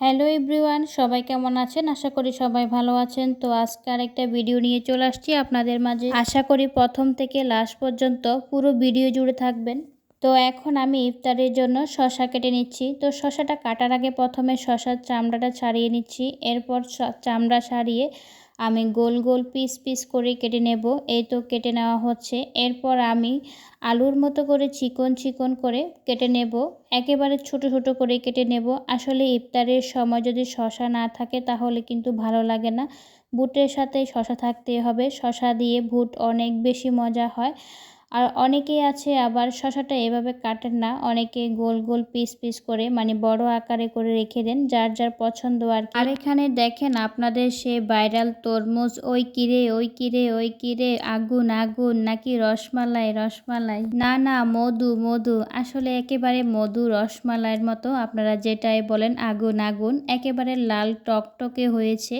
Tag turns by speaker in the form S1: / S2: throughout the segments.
S1: Hello everyone, সবাই কেমন আছেন? আশা করি সবাই ভালো আছেন। তো আজকে আরেকটা ভিডিও নিয়ে চলে আসছি আপনাদের মাঝে। আশা করি প্রথম থেকে লাস্ট পর্যন্ত পুরো ভিডিও জুড়ে থাকবেন। তো এখন আমি ইফতারের জন্য শশা কেটে নিচ্ছি। তো শশাটা কাটার আগে প্রথমে শশার চামড়াটা ছাড়িয়ে নিচ্ছি। এরপর চামড়া ছাড়িয়ে আমি গোল গোল পিস পিস করে কেটে নেব। এই তো কেটে নেওয়া হচ্ছে। এরপর আমি আলুর মতো করে চিকন চিকন করে কেটে নেব। একেবারে ছোট ছোট করে কেটে নেব। আসলে ইফতারের সময় যদি শশা না থাকে তাহলে কিন্তু ভালো লাগে না। বুটের সাথে শশা থাকতে হবে। শশা দিয়ে বুট অনেক বেশি মজা হয়। আর অনেকেই আছে আবার শশাটা এভাবে কাটেন না। অনেকে গোল গোল পিস পিস করে মানে বড় আকারে করে রেখে দেন, যার যার পছন্দ আর আর এখানে দেখেন আপনাদের সে ভাইরাল তরমুজ, ওই কিরে ওই কিরে ওই কিরে আগুন আগুন, নাকি রসমালাই রসমালাই। না না, মধু মধু, আসলে একেবারে মধু রসমালাইয়ের মতো, আপনারা যেটাই বলেন, আগুন আগুন, একেবারে লাল টকটকে হয়েছে।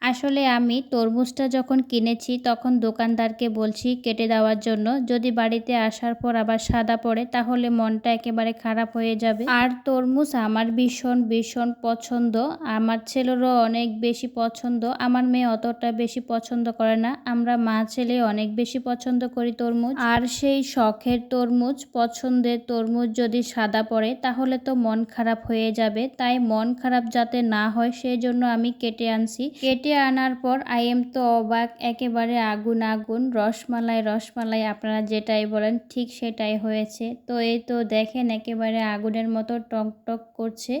S1: আসলে আমি তরমুজটা যখন কিনেছি, তখন দোকানদারকে বলছি কেটে দেওয়ার জন্য, যদি বাড়িতে আসার পর আবার সাদা পড়ে, তাহলে মনটা একেবারে খারাপ হয়ে যাবে। আর তরমুজ আমার ভীষণ ভীষণ পছন্দ। আমার ছেলেরও অনেক বেশি পছন্দ। আমার মেয়ে অতটা বেশি পছন্দ করে না। আমরা মা ছেলে অনেক বেশি পছন্দ করি তরমুজ। আর সেই শখের তরমুজ, পছন্দের তরমুজ যদি সাদা পড়ে, তাহলে তো মন খারাপ হয়ে যাবে। তাই মন খারাপ যাতে না হয় সেই জন্য আমি কেটে আনছি। কেটে আনার পর আই এম তো অবাক, একেবারে আগুন আগুন। রসমালাই রসমালাই, আপনারা যেটাই বলেন, ঠিক সেটাই হয়েছে। তো এই তো দেখেন একেবারে আগুনের মতো টক টক করছে।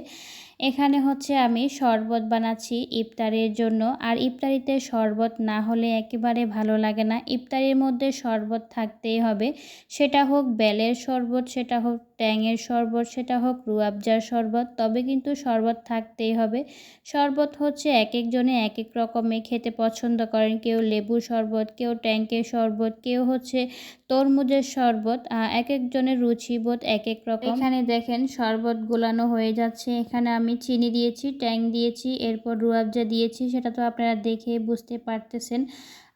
S1: এখানে হচ্ছে আমি শরবত বানাচ্ছি ইফতারের জন্য। আর ইফতারিতে শরবত না হলে একেবারে ভালো লাগে না। ইফতারির মধ্যে শরবত থাকতেই হবে। সেটা হোক বেলের শরবত, সেটা হোক ট্যাংয়ের শরবত, সেটা হোক রুয়াবজার শরবত, তবে কিন্তু শরবত থাকতেই হবে। শরবত হচ্ছে এক একজনে এক এক রকমে খেতে পছন্দ করেন। কেউ লেবু শরবত, কেউ ট্যাঙ্কের শরবত, কেউ হচ্ছে তরমুজের শরবত এক একজনের রুচিবোধ এক এক রকম। এখানে দেখেন শরবত গোলানো হয়ে যাচ্ছে। এখানে আমি চিনি দিয়েছি, ট্যাং দিয়েছি, এরপর রুয়াবজা দিয়েছি সেটা তো আপনারা দেখে বুঝতে পারতেছেন।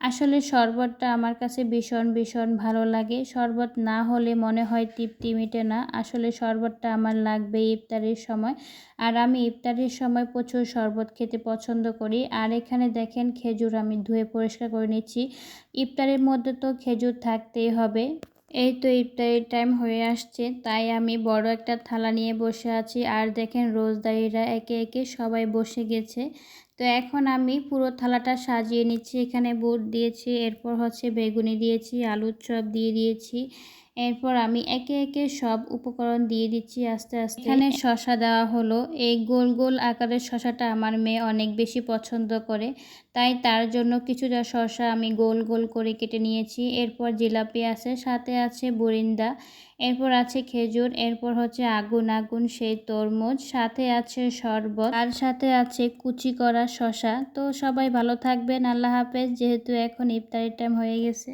S1: আসলে শরবতটা আমার কাছে ভীষণ ভীষণ ভালো লাগে। শরবত না হলে মনে হয় তৃপ্তি মিটে না। আসলে শরবতটা আমার লাগবে ইফতারের সময়। আর আমি ইফতারের সময় প্রচুর শরবত খেতে পছন্দ করি। আর এখানে দেখেন খেজুর আমি ধুয়ে পরিষ্কার করে নিচ্ছি। ইফতারের মধ্যে তো খেজুর থাকতেই হবে। এই তো ইফতারির টাইম হয়ে আসছে, তাই আমি বড় একটা থালা নিয়ে বসে আছি। আর দেখেন রোজদারিরা একে একে সবাই বসে গেছে। তো এখন আমি পুরো থালাটা সাজিয়ে নিচ্ছি। এখানে বুট দিয়েছি, এরপর হচ্ছে বেগুনি দিয়েছি, আলুর চপ দিয়ে দিয়েছি। এরপর আমি একে একে সব উপকরণ দিয়ে দিচ্ছি আস্তে আস্তে। এখানে শশা দেওয়া হলো। এই গোল গোল আকারের শশাটা আমার মেয়ে অনেক বেশি পছন্দ করে, তাই তার জন্য কিছুটা শশা আমি গোল গোল করে কেটে নিয়েছি। এরপর জিলাপি আছে, সাথে আছে বরিন্দা, এরপর আছে খেজুর, এরপর হচ্ছে আগুন আগুন, সেই তরমুজ, সাথে আছে শরবত আর সাথে আছে কুচি করা শশা। তো সবাই ভালো থাকবেন আল্লাহ হাফেজ। যেহেতু এখন ইফতারের টাইম হয়ে গেছে।